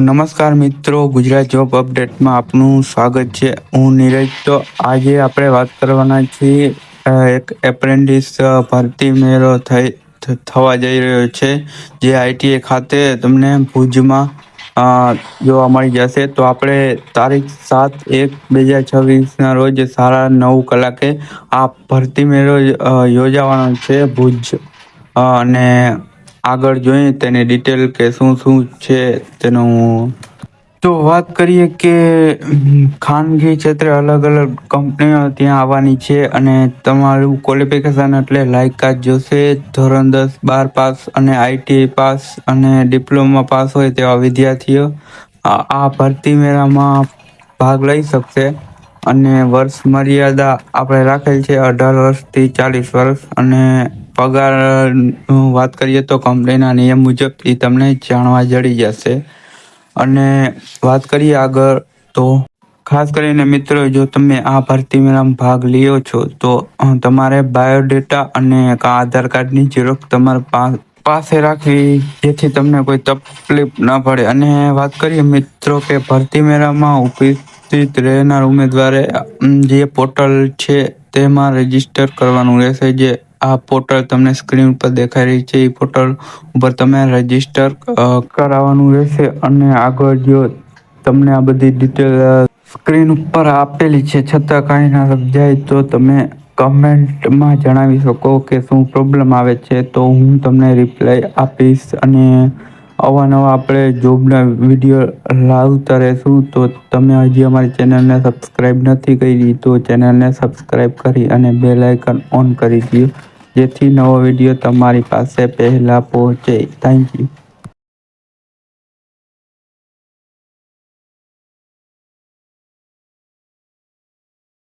નમસ્કાર મિત્રો, ગુજરાત જોબ અપડેટમાં આપનું સ્વાગત છે. હું નીરજ. તો આજે આપણે વાત કરવાના છીએ એક એપ્રેન્ટિસ ભરતી મેળો થઈ થવા જઈ રહ્યો છે, જે આઈટીએ ખાતે તમને ભુજમાં જોવા મળી જશે. તો આપણે તારીખ સાત એક બે હજાર છવ્વીસના રોજ સાડા નવ કલાકે આ ભરતી મેળો યોજાવાનો છે ભુજ. અને આગળ જોઈએ તેની ડિટેલ કે શું શું છે તેનું તો વાત કરીએ કે ખાનગી ક્ષેત્રે અલગ અલગ કંપનીઓ ત્યાં આવવાની છે અને તમારું ક્વોલિફિકેશન એટલે લાયકાત જોશે. ધોરણ દસ, બાર પાસ અને આઈટીઆઈ પાસ અને ડિપ્લોમા પાસ હોય તેવા વિદ્યાર્થીઓ આ ભરતી મેળામાં ભાગ લઈ શકશે. અને વર્ષ મર્યાદા આપણે રાખેલ છે અઢાર વર્ષથી ચાલીસ વર્ષ અને પગાર વાત કરીએ તો કંપનીના નિયમ મુજબ એ તમને જાણવા જડી જશે. અને વાત કરીએ આગળ તો ખાસ કરીને મિત્રો, જો તમે આ ભરતી મેળામાં ભાગ લ્યો છો, તો તમારે બાયોડેટા અને આધાર કાર્ડની ઝેરોક્ષ તમારા પાસે રાખવી, જેથી તમને કોઈ તકલીફ ન પડે. અને વાત કરીએ મિત્રો કે ભરતી મેળામાં ઉપસ્થિત રહેનાર ઉમેદવારે જે પોર્ટલ છે, તેમાં રજિસ્ટર કરવાનું રહેશે, જે આ પોર્ટલ તમને સ્ક્રીન ઉપર દેખાઈ રહી છે. એ પોર્ટલ ઉપર તમે રજિસ્ટર કરાવવાનું રહેશે અને આગળ જો તમને આ બધી ડિટેલ સ્ક્રીન ઉપર આપેલી છે, છતાં કાંઈ ના સમજાય, તો તમે કમેન્ટમાં જણાવી શકો કે શું પ્રોબ્લેમ આવે છે, તો હું તમને રિપ્લાય આપીશ અને અવાનવા આપણે જોબના વીડિયો લાવતા રહેશું. તો તમે હજી અમારી ચેનલને સબસ્ક્રાઈબ નથી કરી, તો ચેનલને સબસ્ક્રાઈબ કરી અને બેલ આઇકન ઓન કરી દો જેથી નવો વીડિયો તમારી પાસે પહેલાં પહોંચે. Thank you